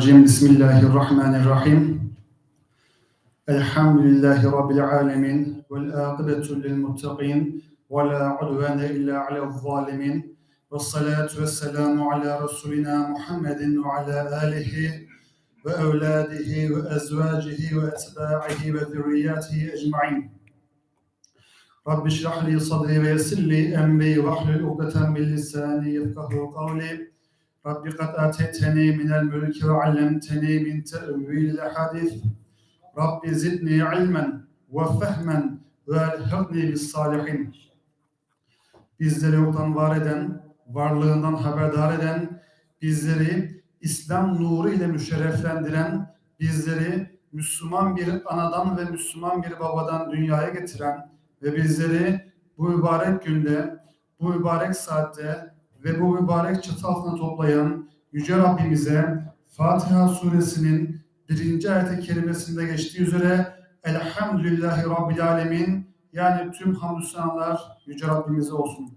الرجيم. بسم الله الرحمن الرحيم. الحمد لله رب العالمين والآقبة للمتقين ولا عدوان إلا على الظالمين والصلاة والسلام على رسولنا محمد وعلى آله وأولاده وأزواجه وأتباعه وذرياته أجمعين. رب اشرح لي صدري ويسر لي أمري واحلل عقدة من لساني يفقه قولي. رب قد آتيتني من الملك وعلمتني من تأويل الأحاديث رب زدني علما وفهما والحقني بالصالحين Bizleri yoktan var eden, varlığından haberdar eden, bizleri İslam nuru ile müşerreflendiren, bizleri Müslüman bir anadan ve Müslüman bir babadan dünyaya getiren ve bizleri bu mübarek günde, bu mübarek saatte ve bu mübarek çatı altına toplayan Yüce Rabbimize Fatiha suresinin birinci ayet-i kerimesinde geçtiği üzere Elhamdülillahi Rabbil Alemin yani tüm hamdü senalar Yüce Rabbimize olsun.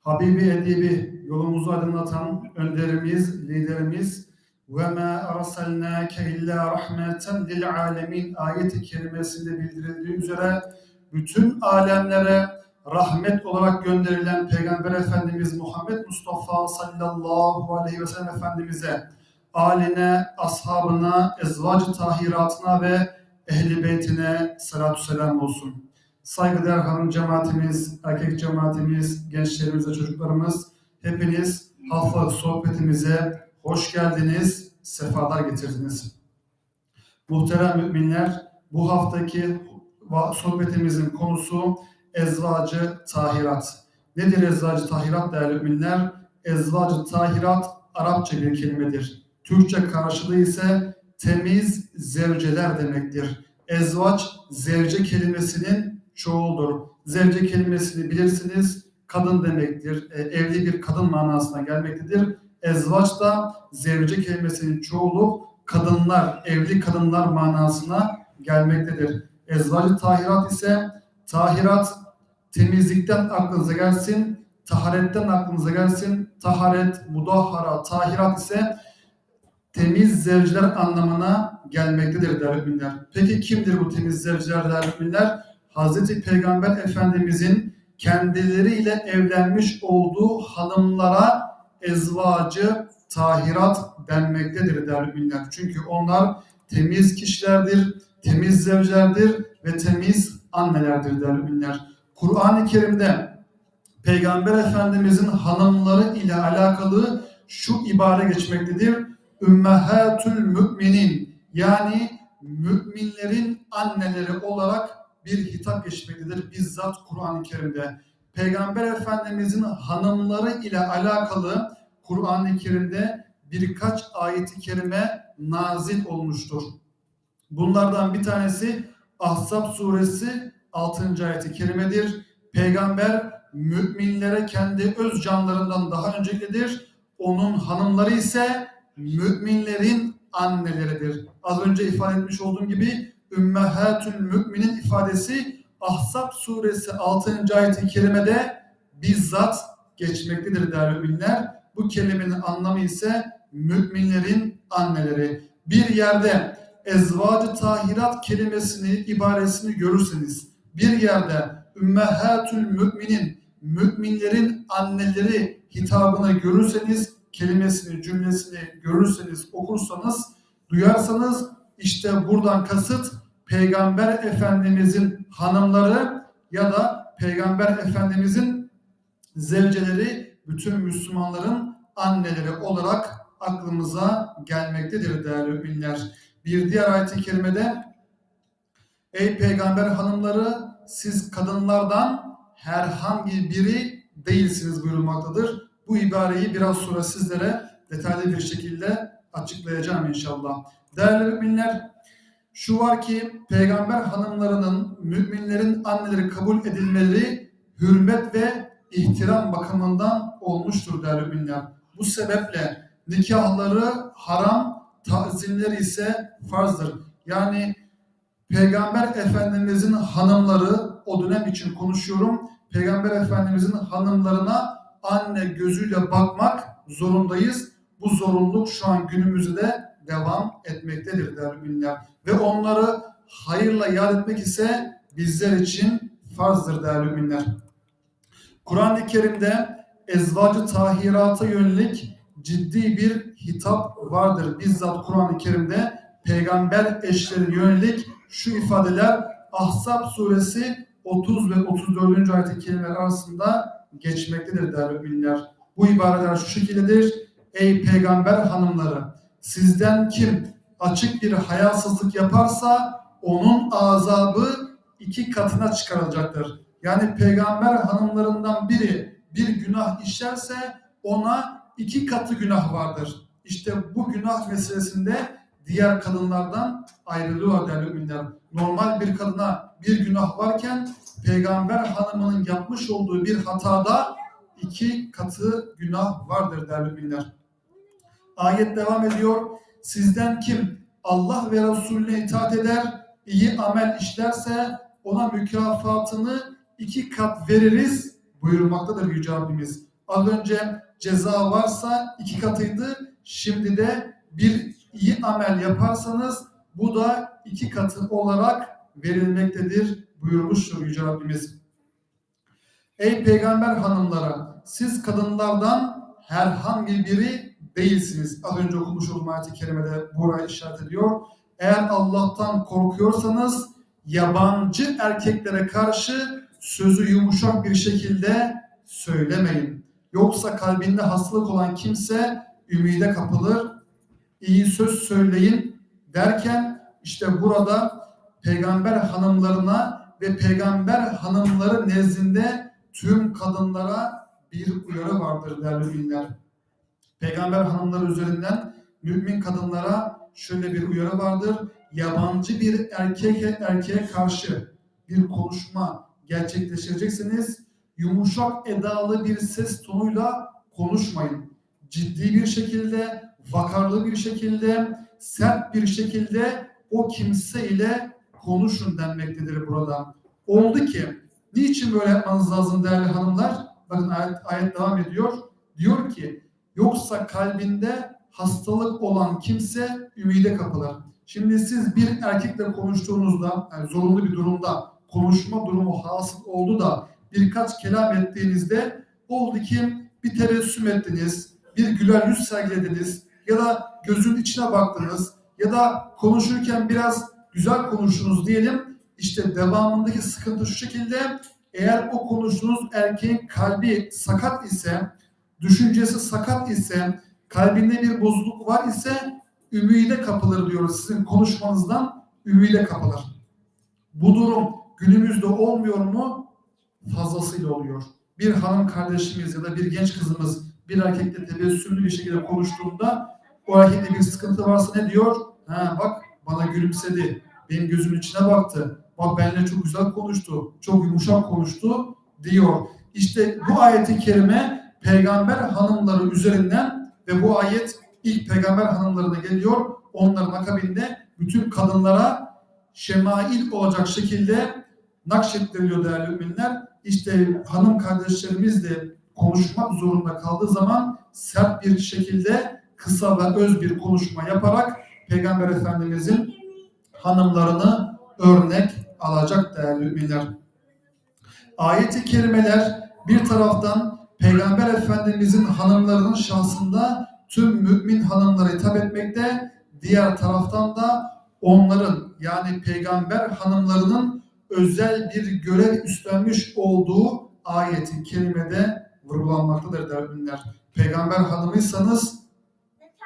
Habibi Edibi yolumuzu aydınlatan önderimiz, liderimiz ve ma arsalnake illa rahmeten lil alemin ayeti kerimesinde bildirildiği üzere bütün alemlere rahmet olarak gönderilen Peygamber Efendimiz Muhammed Mustafa sallallahu aleyhi ve sellem Efendimiz'e, aline, ashabına, ezvacı tahiratına ve ehli beytine salatu selam olsun. Saygıdeğer hanım cemaatimiz, erkek cemaatimiz, gençlerimiz ve çocuklarımız hepiniz hafta sohbetimize hoş geldiniz, sefalar getirdiniz. Muhterem müminler, bu haftaki sohbetimizin konusu ezvacı tahirat. Nedir ezvacı tahirat değerli müminler? Ezvacı tahirat Arapça bir kelimedir. Türkçe karşılığı ise temiz zevceler demektir. Ezvaç zevce kelimesinin çoğuldur. Zevce kelimesini bilirsiniz kadın demektir. E, evli bir kadın manasına gelmektedir. Ezvaç da zevce kelimesinin çoğulu kadınlar, evli kadınlar manasına gelmektedir. Ezvacı tahirat ise tahirat temizlikten aklınıza gelsin, taharetten aklınıza gelsin. Taharet, mudahhara, tahirat ise temiz zevciler anlamına gelmektedir değerli müminler. Peki kimdir bu temiz zevciler değerli müminler? Hazreti Peygamber Efendimizin kendileriyle evlenmiş olduğu hanımlara ezvacı tahirat denmektedir değerli müminler. Çünkü onlar temiz kişilerdir, temiz zevcilerdir ve temiz annelerdir değerli müminler. Kur'an-ı Kerim'de Peygamber Efendimizin hanımları ile alakalı şu ibare geçmektedir. Ümmehatül müminin yani müminlerin anneleri olarak bir hitap geçmektedir bizzat Kur'an-ı Kerim'de. Peygamber Efendimizin hanımları ile alakalı Kur'an-ı Kerim'de birkaç ayeti kerime nazil olmuştur. Bunlardan bir tanesi Ahzab suresi 6. ayeti kerimedir. Peygamber müminlere kendi öz canlarından daha öncekidir. Onun hanımları ise müminlerin anneleridir. Az önce ifade etmiş olduğum gibi Ümmehatül Müminin ifadesi Ahzab suresi 6. ayet-i kerimede bizzat geçmektedir değerli müminler. Bu kelimenin anlamı ise müminlerin anneleri. Bir yerde ezvacı tahirat kelimesini, ibaresini görürseniz, bir yerde ümmehatül müminin, müminlerin anneleri hitabını görürseniz, kelimesini, cümlesini görürseniz, okursanız, duyarsanız işte buradan kasıt Peygamber Efendimizin hanımları ya da Peygamber Efendimizin zevceleri bütün Müslümanların anneleri olarak aklımıza gelmektedir değerli müminler. Bir diğer ayet-i kerimede Ey peygamber hanımları siz kadınlardan herhangi biri değilsiniz buyurulmaktadır. Bu ibareyi biraz sonra sizlere detaylı bir şekilde açıklayacağım inşallah. Değerli müminler şu var ki peygamber hanımlarının müminlerin anneleri kabul edilmeleri hürmet ve ihtiram bakımından olmuştur değerli müminler. Bu sebeple nikahları haram, tazimleri ise farzdır. Yani Peygamber Efendimizin hanımları o dönem için konuşuyorum. Peygamber Efendimizin hanımlarına anne gözüyle bakmak zorundayız. bu zorunluluk şu an günümüzde de devam etmektedir değerli müminler. Ve onları hayırla yad etmek ise bizler için farzdır değerli müminler. Kur'an-ı Kerim'de ezvacı tahirata yönelik ciddi bir hitap vardır. Bizzat Kur'an-ı Kerim'de peygamber eşlerine yönelik şu ifadeler Ahzab suresi 30 ve 34. ayet-i kerimeler arasında geçmektedir değerli müminler. Bu ibareler şu şekildedir. Ey peygamber hanımları sizden kim açık bir hayasızlık yaparsa onun azabı iki katına çıkarılacaktır. Yani peygamber hanımlarından biri bir günah işlerse ona iki katı günah vardır. İşte bu günah meselesinde diğer kadınlardan ayrılıyor değerli müminler. Normal bir kadına bir günah varken peygamber hanımının yapmış olduğu bir hatada iki katı günah vardır değerli müminler. Ayet devam ediyor. Sizden kim Allah ve Resulüne itaat eder, iyi amel işlerse ona mükafatını iki kat veririz buyurmaktadır Yüce Rabbimiz. Az önce ceza varsa iki katıydı. Şimdi de bir iyi amel yaparsanız bu da iki katı olarak verilmektedir buyurmuştur Yüce Rabbimiz. Ey peygamber hanımlara siz kadınlardan herhangi biri değilsiniz. Az önce okumuş olduğum ayet-i kerimede burayı işaret ediyor. Eğer Allah'tan korkuyorsanız yabancı erkeklere karşı sözü yumuşak bir şekilde söylemeyin. Yoksa kalbinde hastalık olan kimse ümide kapılır. İyi söz söyleyin derken işte burada peygamber hanımlarına ve peygamber hanımları nezdinde tüm kadınlara bir uyarı vardır değerli müminler. Peygamber hanımları üzerinden mümin kadınlara şöyle bir uyarı vardır. Yabancı bir erkek erkeğe karşı bir konuşma gerçekleştirecekseniz yumuşak edalı bir ses tonuyla konuşmayın. Ciddi bir şekilde, vakarlı bir şekilde, sert bir şekilde o kimse ile konuşun denmektedir burada. Oldu ki, niçin böyle yapmanız lazım değerli hanımlar? Bakın ayet, ayet devam ediyor. Diyor ki, yoksa kalbinde hastalık olan kimse ümide kapılır. Şimdi siz bir erkekle konuştuğunuzda, yani zorunlu bir durumda konuşma durumu hasıl oldu da birkaç kelam ettiğinizde oldu ki bir tebessüm ettiniz, bir güler yüz sergilediniz ya da gözün içine baktınız ya da konuşurken biraz güzel konuştunuz diyelim. İşte devamındaki sıkıntı şu şekilde eğer o konuştuğunuz erkeğin kalbi sakat ise, düşüncesi sakat ise, kalbinde bir bozukluk var ise ümide kapılır diyoruz. Sizin konuşmanızdan ümide kapılır. Bu durum günümüzde olmuyor mu? Fazlasıyla oluyor. Bir hanım kardeşimiz ya da bir genç kızımız bir erkekle tebessümlü bir şekilde konuştuğunda o erkekte bir sıkıntı varsa ne diyor? Ha bak bana gülümsedi. Benim gözümün içine baktı. Bak benimle çok güzel konuştu. Çok yumuşak konuştu diyor. İşte bu ayeti kerime peygamber hanımları üzerinden ve bu ayet ilk peygamber hanımlarına geliyor. Onların akabinde bütün kadınlara şemail olacak şekilde nakşettiriliyor değerli müminler. İşte hanım kardeşlerimiz de konuşmak zorunda kaldığı zaman sert bir şekilde kısa ve öz bir konuşma yaparak Peygamber Efendimizin hanımlarını örnek alacak değerli müminler. Ayeti kerimeler bir taraftan Peygamber Efendimizin hanımlarının şahsında tüm mümin hanımlara hitap etmekte, diğer taraftan da onların yani peygamber hanımlarının özel bir görev üstlenmiş olduğu ayeti kerimede vurgulanmaktadır müminler. Peygamber hanımıysanız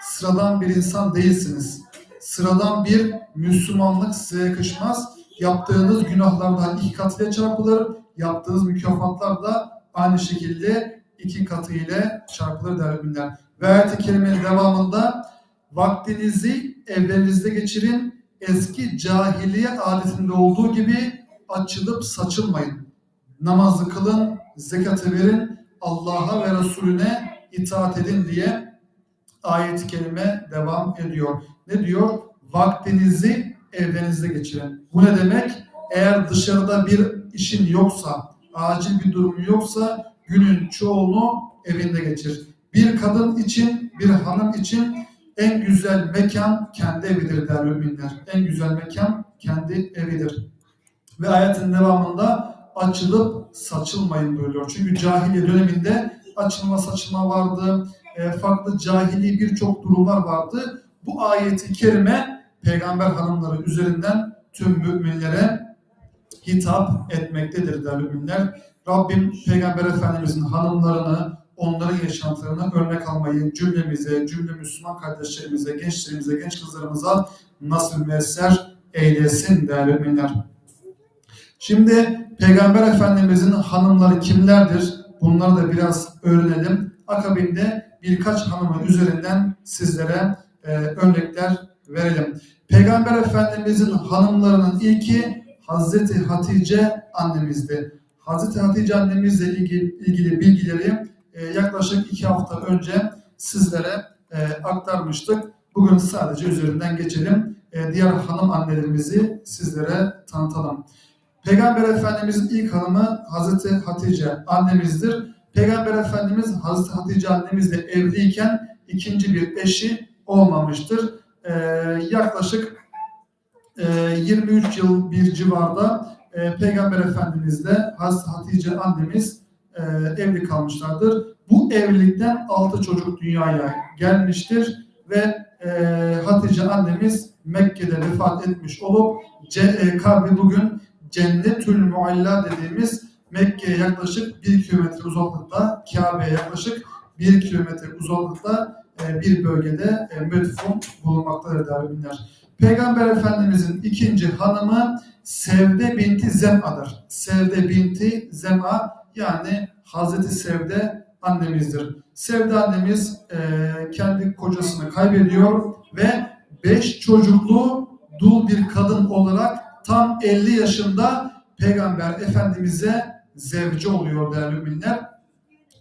sıradan bir insan değilsiniz. Sıradan bir Müslümanlık size yakışmaz. Yaptığınız günahlardan iki katıyla çarpılır. Yaptığınız mükafatlar da aynı şekilde iki katı ile çarpılır değerli müminler. Ve kerimenin devamında vaktinizi evlerinizde geçirin. Eski cahiliye adetinde olduğu gibi açılıp saçılmayın. Namazı kılın, zekatı verin, Allah'a ve Resulüne itaat edin diye ayet-i kerime devam ediyor. Ne diyor? Vaktinizi evlerinizde geçirin. Bu ne demek? Eğer dışarıda bir işin yoksa, acil bir durum yoksa günün çoğunu evinde geçir. Bir kadın için, bir hanım için en güzel mekan kendi evidir değerli müminler. En güzel mekan kendi evidir. Ve ayetin devamında açılıp saçılmayın buyuruyor. Çünkü cahiliye döneminde açılma saçılma vardı, farklı cahili birçok durumlar vardı. Bu ayeti kerime peygamber hanımları üzerinden tüm müminlere hitap etmektedir değerli müminler. Rabbim peygamber efendimizin hanımlarını, onların yaşantılarına örnek almayı cümlemize, cümle Müslüman kardeşlerimize, gençlerimize, genç kızlarımıza nasıl müesser eylesin değerli müminler. Şimdi Peygamber Efendimizin hanımları kimlerdir? Bunları da biraz öğrenelim. Akabinde birkaç hanımı üzerinden sizlere e, örnekler verelim. Peygamber Efendimizin hanımlarının ilki Hazreti Hatice annemizdi. Hazreti Hatice annemizle ilgili, ilgili bilgileri e, yaklaşık iki hafta önce sizlere e, aktarmıştık. Bugün sadece üzerinden geçelim. E, diğer hanım annelerimizi sizlere tanıtalım. Peygamber Efendimizin ilk hanımı Hazreti Hatice annemizdir. Peygamber Efendimiz Hazreti Hatice annemizle evliyken ikinci bir eşi olmamıştır. Ee, yaklaşık e, 23 yıl bir civarda e, Peygamber Efendimizle Hazreti Hatice annemiz e, evli kalmışlardır. Bu evlilikten 6 çocuk dünyaya gelmiştir ve e, Hatice annemiz Mekke'de vefat etmiş olup e, kabri bugün Cennetül Mualla dediğimiz Mekke'ye yaklaşık 1 kilometre uzaklıkta, Kabe'ye yaklaşık 1 kilometre uzaklıkta e, bir bölgede e, medfun bulunmaktadır değerli Peygamber Efendimizin ikinci hanımı Sevde binti Zem'a'dır. Sevde binti Zem'a yani Hazreti Sevde annemizdir. Sevde annemiz e, kendi kocasını kaybediyor ve beş çocuklu dul bir kadın olarak tam 50 yaşında Peygamber Efendimiz'e zevci oluyor değerli müminler.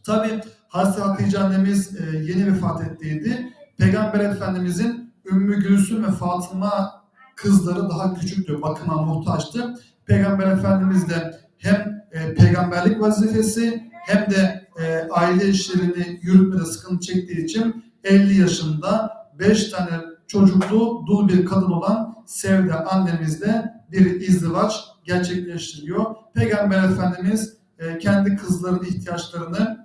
Tabi Hazreti Hatice annemiz e, yeni vefat ettiydi. Peygamber Efendimiz'in Ümmü Gülsüm ve Fatıma kızları daha küçüktü, bakıma muhtaçtı. Peygamber Efendimiz de hem e, peygamberlik vazifesi hem de e, aile işlerini yürütmede sıkıntı çektiği için 50 yaşında 5 tane çocuklu dul bir kadın olan Sevde annemizle bir izdivaç gerçekleştiriyor. Peygamber Efendimiz e, kendi kızlarının ihtiyaçlarını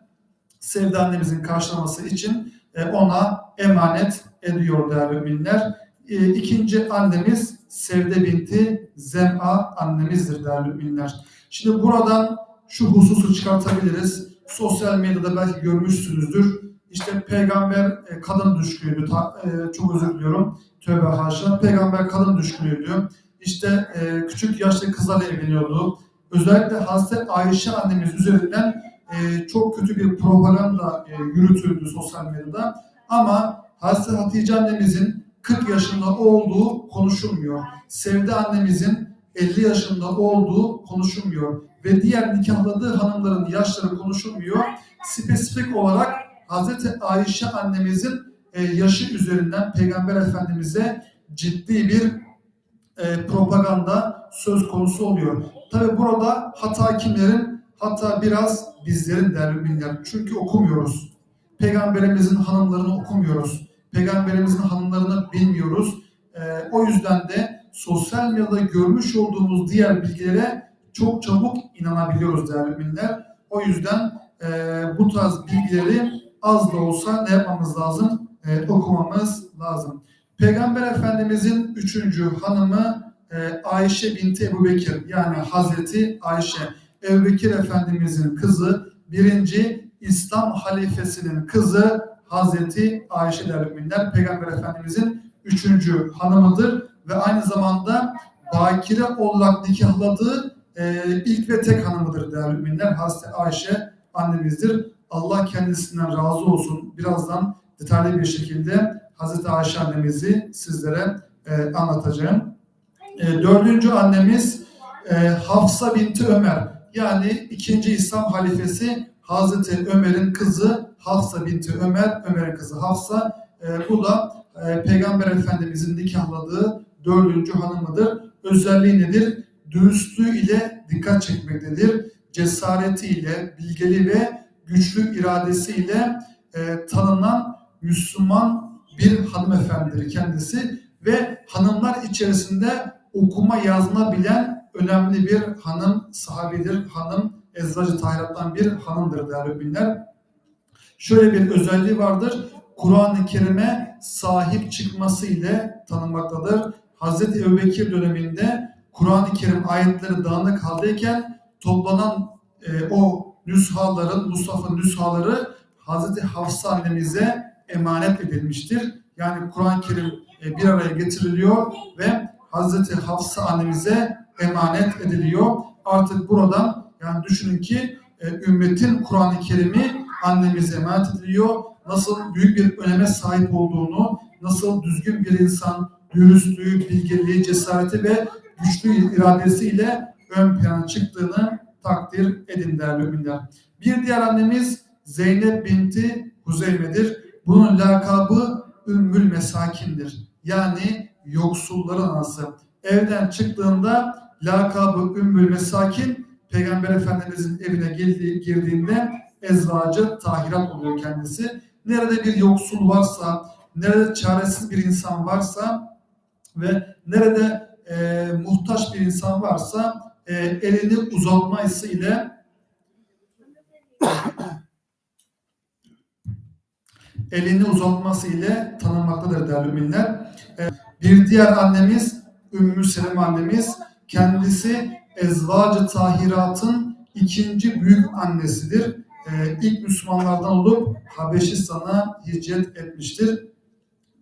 Sevde annemizin karşılaması için e, ona emanet ediyor değerli müminler. E, ikinci annemiz Sevde binti Zem'a annemizdir değerli müminler. Şimdi buradan şu hususu çıkartabiliriz. Sosyal medyada belki görmüşsünüzdür. İşte peygamber e, kadın düşkünüydü. Çok özür diliyorum. Tövbe haşa. Peygamber kadın düşkünüydü. İşte e, küçük yaşta kızlarla evleniyordu. Özellikle Hazreti Ayşe annemiz üzerinden e, çok kötü bir propaganda e, yürütüldü sosyal medyada. Ama Hazreti Hatice annemizin 40 yaşında olduğu konuşulmuyor. Sevde annemizin 50 yaşında olduğu konuşulmuyor. Ve diğer nikahladığı hanımların yaşları konuşulmuyor. Spesifik olarak Hazreti Ayşe annemizin e, yaşı üzerinden Peygamber Efendimiz'e ciddi bir e, propaganda söz konusu oluyor. Tabi burada hata kimlerin? Hatta biraz bizlerin değerli müminler. Çünkü okumuyoruz. Peygamberimizin hanımlarını okumuyoruz. Peygamberimizin hanımlarını bilmiyoruz. E, o yüzden de sosyal medyada görmüş olduğumuz diğer bilgilere çok çabuk inanabiliyoruz değerli müminler. O yüzden e, bu tarz bilgileri az da olsa ne yapmamız lazım? E, okumamız lazım. Peygamber Efendimizin üçüncü hanımı e, Ayşe binti Ebu Bekir yani Hazreti Ayşe. Ebu Bekir Efendimizin kızı birinci İslam halifesinin kızı Hazreti Ayşe derler. Peygamber Efendimizin üçüncü hanımıdır ve aynı zamanda bakire olarak nikahladığı e, ilk ve tek hanımıdır değerli müminler. Hazreti Ayşe annemizdir. Allah kendisinden razı olsun. Birazdan detaylı bir şekilde Hazreti Ayşe annemizi sizlere e, anlatacağım. E, dördüncü annemiz e, Hafsa binti Ömer. Yani ikinci İslam halifesi Hazreti Ömer'in kızı Hafsa binti Ömer, Ömer'in kızı Hafsa. E, bu da e, Peygamber Efendimizin nikahladığı dördüncü hanımıdır. Özelliği nedir? Dürüstlüğü ile dikkat çekmektedir. Cesaretiyle, bilgeli ve güçlü iradesiyle e, tanınan Müslüman bir hanımefendidir kendisi ve hanımlar içerisinde okuma yazma bilen önemli bir hanım sahabidir. Hanım Ezracı Tahirat'tan bir hanımdır değerli müminler. Şöyle bir özelliği vardır. Kur'an-ı Kerim'e sahip çıkması ile tanınmaktadır. Hazreti Ebubekir döneminde Kur'an-ı Kerim ayetleri dağınık haldeyken toplanan e, o nüshaların, Musaf'ın nüshaları Hazreti Hafsa annemize emanet edilmiştir. Yani Kur'an-ı Kerim e, bir araya getiriliyor ve Hazreti Hafsa annemize emanet ediliyor. Artık buradan yani düşünün ki e, ümmetin Kur'an-ı Kerim'i annemize emanet ediliyor. Nasıl büyük bir öneme sahip olduğunu, nasıl düzgün bir insan, dürüstlüğü, bilgeliği, cesareti ve güçlü iradesiyle ön plana çıktığını takdir edin değerli müminler. Bir diğer annemiz Zeynep binti Huzeyme'dir. Bunun lakabı Ümmül Mesakin'dir. Yani yoksulların anası. Evden çıktığında lakabı Ümmül Mesakin Peygamber Efendimizin evine girdiği, girdiğinde ezvacı tahirat oluyor kendisi. Nerede bir yoksul varsa, nerede çaresiz bir insan varsa ve nerede e, muhtaç bir insan varsa e, elini uzatması ile elini uzatması ile tanınmaktadır değerli müminler. E, bir diğer annemiz Ümmü Seleme annemiz kendisi Ezvacı Tahirat'ın ikinci büyük annesidir. E, ilk Müslümanlardan olup Habeşistan'a hicret etmiştir.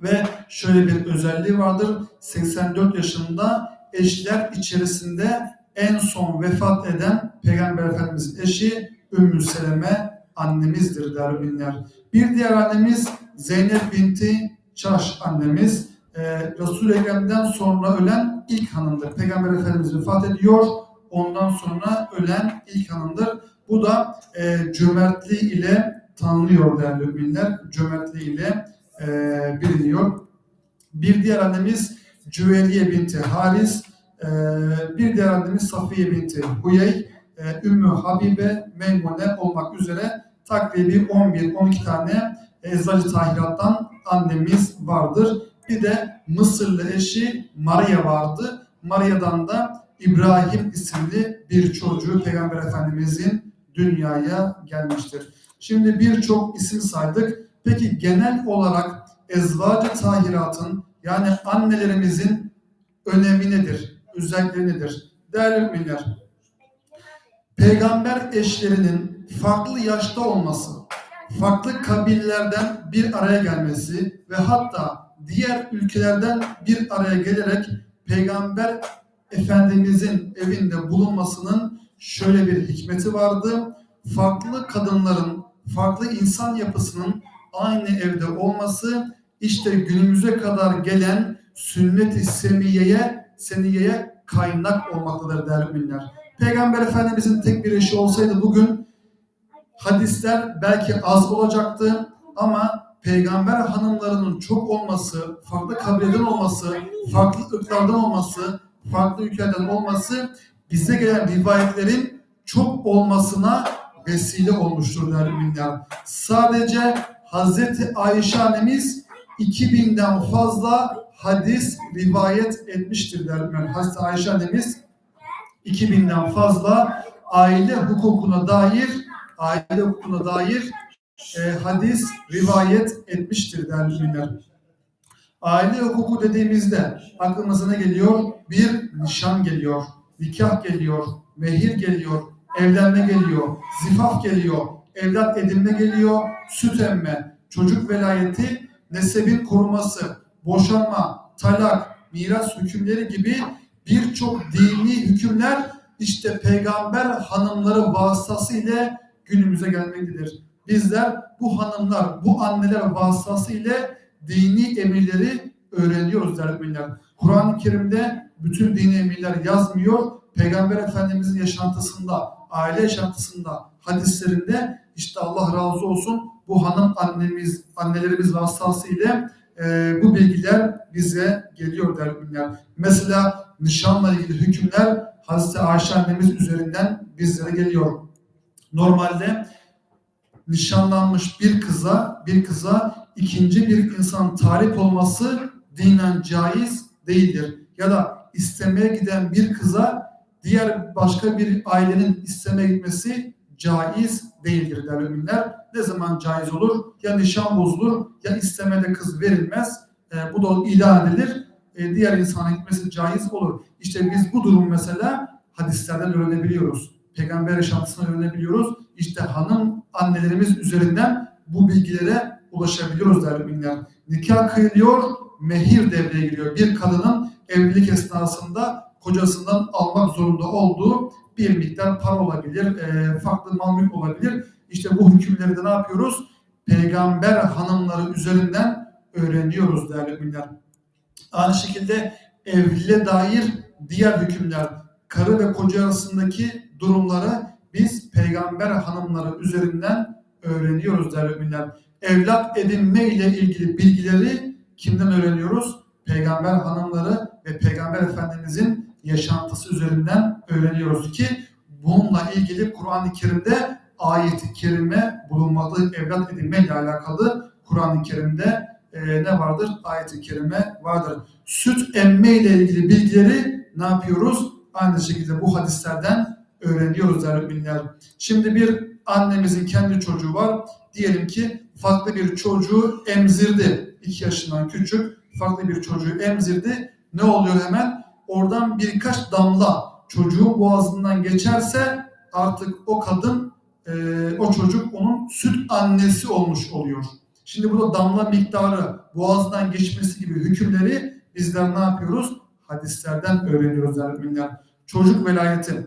Ve şöyle bir özelliği vardır. 84 yaşında eşler içerisinde en son vefat eden Peygamber Efendimiz'in eşi Ümmü Seleme annemizdir değerli müminler. Bir diğer annemiz Zeynep binti Çaş annemiz. Ee, Resul-i Ekrem'den sonra ölen ilk hanımdır. Peygamber Efendimiz vefat ediyor. Ondan sonra ölen ilk hanımdır. Bu da e, cömertliği ile tanınıyor değerli müminler. Cömertliği ile e, biliniyor. Bir diğer annemiz Cüveliye binti Haris. E, bir diğer annemiz Safiye binti Huyey. E, Ümmü Habibe, Meymune olmak üzere takribi 11-12 tane Eczacı Tahirat'tan annemiz vardır. Bir de Mısırlı eşi Maria vardı. Maria'dan da İbrahim isimli bir çocuğu Peygamber Efendimizin dünyaya gelmiştir. Şimdi birçok isim saydık. Peki genel olarak ezvacı tahiratın yani annelerimizin önemi nedir? Özellikleri nedir? Değerli müminler, peygamber eşlerinin farklı yaşta olması, farklı kabillerden bir araya gelmesi ve hatta diğer ülkelerden bir araya gelerek peygamber efendimizin evinde bulunmasının şöyle bir hikmeti vardı. Farklı kadınların, farklı insan yapısının aynı evde olması işte günümüze kadar gelen sünnet-i semiyeye, seniyeye kaynak olmaktadır değerli müminler. Peygamber Efendimizin tek bir eşi olsaydı bugün hadisler belki az olacaktı ama peygamber hanımlarının çok olması, farklı kabileden olması, farklı ırklardan olması, farklı ülkelerden olması bize gelen rivayetlerin çok olmasına vesile olmuştur değerli müminler. Sadece Hazreti Ayşe annemiz 2000'den fazla hadis rivayet etmiştir değerli müminler. Hazreti Ayşe annemiz 2000'den fazla aile hukukuna dair aile hukukuna dair e, hadis rivayet etmiştir değerli. Aile hukuku dediğimizde aklımıza ne geliyor? Bir nişan geliyor, nikah geliyor, mehir geliyor, evlenme geliyor, zifaf geliyor, evlat edinme geliyor, süt emme, çocuk velayeti, nesebin koruması, boşanma, talak, miras hükümleri gibi birçok dini hükümler işte peygamber hanımları vasıtası ile günümüze gelmektedir. Bizler bu hanımlar, bu anneler vasıtası ile dini emirleri öğreniyoruz değerli. Kur'an-ı Kerim'de bütün dini emirler yazmıyor. Peygamber Efendimizin yaşantısında, aile yaşantısında, hadislerinde işte Allah razı olsun bu hanım annemiz, annelerimiz vasıtasıyla e, bu bilgiler bize geliyor değerli. Mesela nişanla ilgili hükümler Hazreti Ayşe annemiz üzerinden bizlere geliyor. Normalde nişanlanmış bir kıza bir kıza ikinci bir insan talip olması dinen caiz değildir. Ya da istemeye giden bir kıza diğer başka bir ailenin istemeye gitmesi caiz değildir değerli. Ne zaman caiz olur? Ya nişan bozulur ya istemede kız verilmez. E, bu da ilan edilir. E, diğer insana gitmesi caiz olur. İşte biz bu durum mesela hadislerden öğrenebiliyoruz. Peygamber yaşantısından öğrenebiliyoruz. İşte hanım annelerimiz üzerinden bu bilgilere ulaşabiliyoruz değerli müminler. Nikah kıyılıyor, mehir devreye giriyor. Bir kadının evlilik esnasında kocasından almak zorunda olduğu bir miktar para olabilir, e, farklı mal mülk olabilir. İşte bu hükümleri de ne yapıyoruz? Peygamber hanımları üzerinden öğreniyoruz değerli müminler. Aynı şekilde evliliğe dair diğer hükümler, karı ve koca arasındaki durumları biz peygamber hanımları üzerinden öğreniyoruz değerli müminler. Evlat edinme ile ilgili bilgileri kimden öğreniyoruz? Peygamber hanımları ve peygamber efendimizin yaşantısı üzerinden öğreniyoruz ki bununla ilgili Kur'an-ı Kerim'de ayet-i kerime bulunmaktadır. Evlat edinme ile alakalı Kur'an-ı Kerim'de e, ne vardır? Ayet-i kerime vardır. Süt emme ile ilgili bilgileri ne yapıyoruz? Aynı şekilde bu hadislerden öğreniyoruz değerli. Şimdi bir annemizin kendi çocuğu var. Diyelim ki farklı bir çocuğu emzirdi. 2 yaşından küçük farklı bir çocuğu emzirdi. Ne oluyor hemen? Oradan birkaç damla çocuğun boğazından geçerse artık o kadın, e, o çocuk onun süt annesi olmuş oluyor. Şimdi burada damla miktarı, boğazdan geçmesi gibi hükümleri bizler ne yapıyoruz? Hadislerden öğreniyoruz müminler. Çocuk velayeti.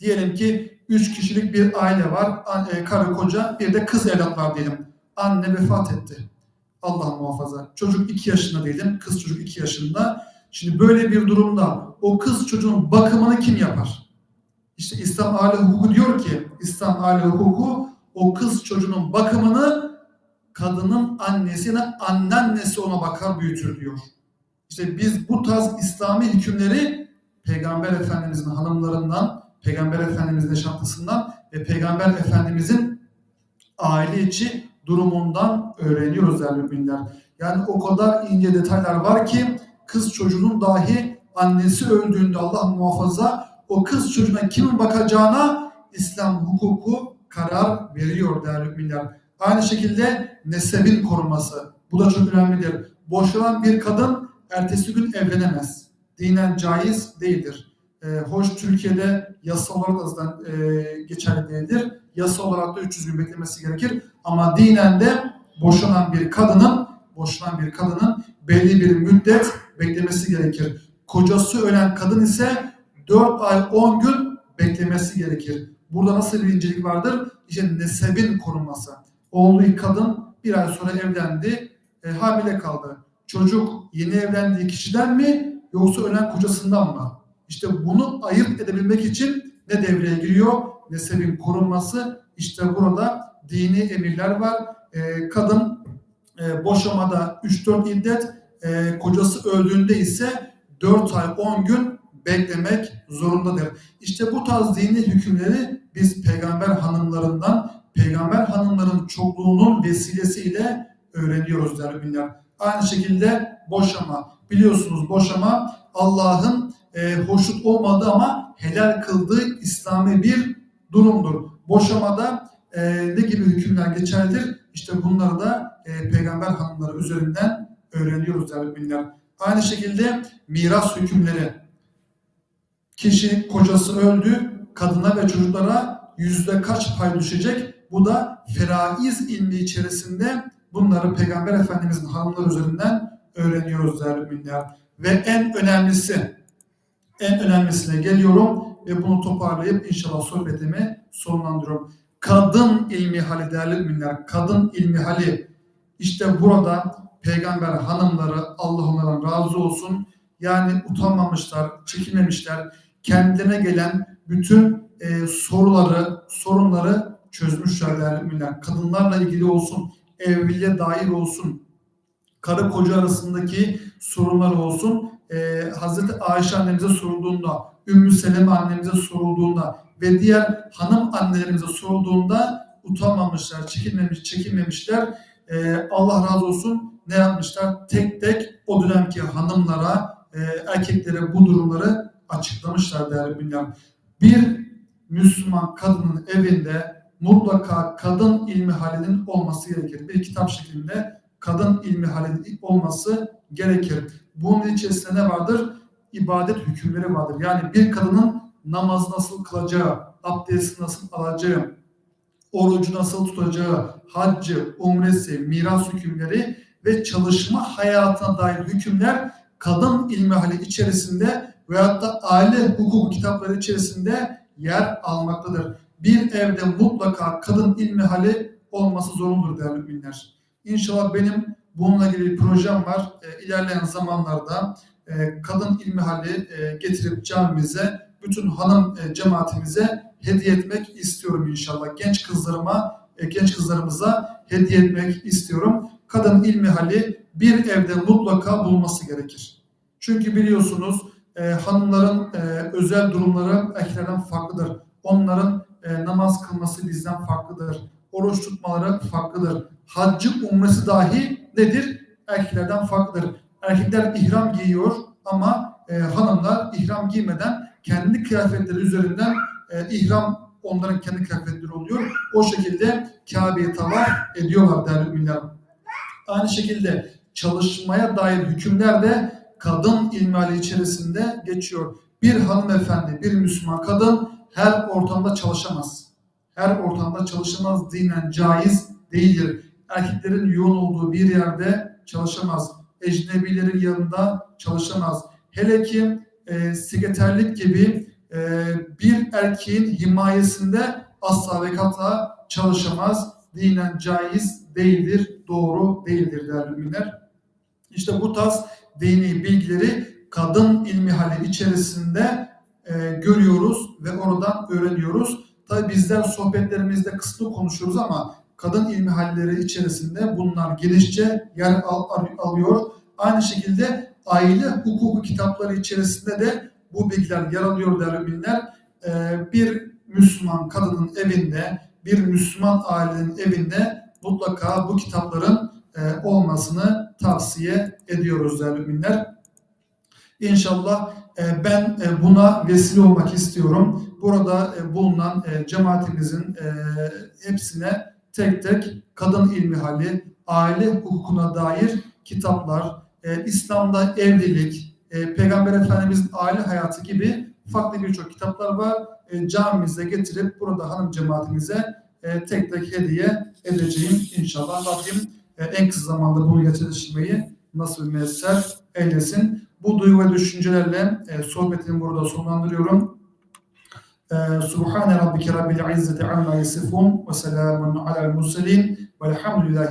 Diyelim ki üç kişilik bir aile var. An- e, Karı koca bir de kız evlat var diyelim. Anne vefat etti. Allah muhafaza. Çocuk 2 yaşında diyelim. Kız çocuk 2 yaşında. Şimdi böyle bir durumda o kız çocuğun bakımını kim yapar? İşte İslam aile hukuku diyor ki İslam aile hukuku o kız çocuğunun bakımını kadının annesine anneannesi ona bakar büyütür diyor. İşte biz bu tarz İslami hükümleri Peygamber Efendimizin hanımlarından, Peygamber Efendimizin yaşantısından ve Peygamber Efendimizin aile içi durumundan öğreniyoruz değerli müminler. Yani o kadar ince detaylar var ki kız çocuğunun dahi annesi öldüğünde Allah muhafaza o kız çocuğuna kimin bakacağına İslam hukuku karar veriyor değerli müminler. Aynı şekilde nesebin korunması. Bu da çok önemlidir. Boşanan bir kadın ertesi gün evlenemez. Dinen caiz değildir. Ee, hoş Türkiye'de yasa olarak da e, geçerli değildir. Yasa olarak da 300 gün beklemesi gerekir. Ama dinen de boşanan bir kadının boşanan bir kadının belli bir müddet beklemesi gerekir. Kocası ölen kadın ise 4 ay 10 gün beklemesi gerekir. Burada nasıl bir incelik vardır? İşte nesebin korunması. Oğlu ilk kadın bir ay sonra evlendi, e, hamile kaldı. Çocuk yeni evlendiği kişiden mi yoksa ölen kocasından mı? İşte bunu ayırt edebilmek için ne devreye giriyor? Nesebin korunması. İşte burada dini emirler var. E, kadın e, boşamada 3-4 iddet, e, kocası öldüğünde ise 4 ay 10 gün beklemek zorundadır. İşte bu tarz dini hükümleri biz peygamber hanımlarından, peygamber hanımların çokluğunun vesilesiyle öğreniyoruz değerli müminler. Aynı şekilde boşama. Biliyorsunuz boşama Allah'ın e, hoşnut olmadığı ama helal kıldığı İslami bir durumdur. Boşamada e, ne gibi hükümler geçerlidir? İşte bunları da e, peygamber hanımları üzerinden öğreniyoruz değerli. Aynı şekilde miras hükümleri. Kişi kocası öldü, kadına ve çocuklara yüzde kaç pay düşecek? Bu da feraiz ilmi içerisinde bunları Peygamber Efendimizin hanımları üzerinden öğreniyoruz değerli müminler. Ve en önemlisi, en önemlisine geliyorum ve bunu toparlayıp inşallah sohbetimi sonlandırıyorum. Kadın ilmi hali değerli müminler, kadın ilmi hali. İşte burada peygamber hanımları Allah onlardan razı olsun. Yani utanmamışlar, çekinmemişler. Kendilerine gelen bütün e, soruları, sorunları çözmüşler değerli müminler. Kadınlarla ilgili olsun, evliliğe dair olsun, karı koca arasındaki sorunlar olsun. E, Hazreti Ayşe annemize sorulduğunda, Ümmü Seleme annemize sorulduğunda ve diğer hanım annelerimize sorulduğunda utanmamışlar, çekinmemiş, çekinmemişler. E, Allah razı olsun ne yapmışlar? Tek tek o dönemki hanımlara, e, erkeklere bu durumları açıklamışlar değerli bilgiler. Bir Müslüman kadının evinde mutlaka kadın ilmi halinin olması gerekir. Bir kitap şeklinde kadın ilmi halinin olması gerekir. Bunun içerisinde ne vardır? İbadet hükümleri vardır. Yani bir kadının namaz nasıl kılacağı, abdesti nasıl alacağı, orucu nasıl tutacağı, haccı, umresi, miras hükümleri ve çalışma hayatına dair hükümler kadın ilmi hali içerisinde veyahut da aile hukuku kitapları içerisinde yer almaktadır. Bir evde mutlaka kadın ilmi hali olması zorunludur değerli müminler. İnşallah benim bununla ilgili bir projem var. E, ilerleyen zamanlarda e, kadın ilmi hali e, getirip camimize, bütün hanım e, cemaatimize hediye etmek istiyorum inşallah. Genç kızlarıma, e, genç kızlarımıza hediye etmek istiyorum. Kadın ilmi hali bir evde mutlaka bulunması gerekir. Çünkü biliyorsunuz e, hanımların e, özel durumları erkeklerden farklıdır. Onların e, namaz kılması bizden farklıdır. Oruç tutmaları farklıdır. Haccı umresi dahi nedir? Erkeklerden farklıdır. Erkekler ihram giyiyor ama e, hanımlar ihram giymeden kendi kıyafetleri üzerinden e, ihram onların kendi kıyafetleri oluyor. O şekilde Kabe'ye tavaf ediyorlar değerli müminler. Aynı şekilde çalışmaya dair hükümler de kadın ilmihali içerisinde geçiyor. Bir hanımefendi, bir Müslüman kadın her ortamda çalışamaz. Her ortamda çalışamaz dinen caiz değildir. Erkeklerin yoğun olduğu bir yerde çalışamaz. Ecnebilerin yanında çalışamaz. Hele ki e, sekreterlik gibi e, bir erkeğin himayesinde asla ve kata çalışamaz. Dinen caiz değildir, doğru değildir değerli müminler. İşte bu tarz dini bilgileri kadın ilmi hali içerisinde e, görüyoruz ve oradan öğreniyoruz. Tabi bizler sohbetlerimizde kısıtlı konuşuyoruz ama kadın ilmi halleri içerisinde bunlar genişçe yer al, alıyor. Aynı şekilde aile hukuku kitapları içerisinde de bu bilgiler yer alıyor değerli müminler. E, bir Müslüman kadının evinde, bir Müslüman ailenin evinde mutlaka bu kitapların e, olmasını tavsiye ediyoruz değerli müminler. İnşallah e, ben e, buna vesile olmak istiyorum. Burada e, bulunan e, cemaatimizin e, hepsine tek tek kadın ilmi hali, aile hukukuna dair kitaplar, e, İslam'da evlilik, Peygamber Efendimizin aile hayatı gibi farklı birçok kitaplar var. Camimize getirip burada hanım cemaatimize tek tek hediye edeceğim inşallah. Rabbim en kısa zamanda bunu gerçekleştirmeyi nasıl müyesser eylesin. Bu duygu ve düşüncelerle e, sohbetimi burada sonlandırıyorum. E, Subhane Rabbike Rabbil İzzeti Amma Yasifun ve Selamun Alel Murselin. Velhamdülillahi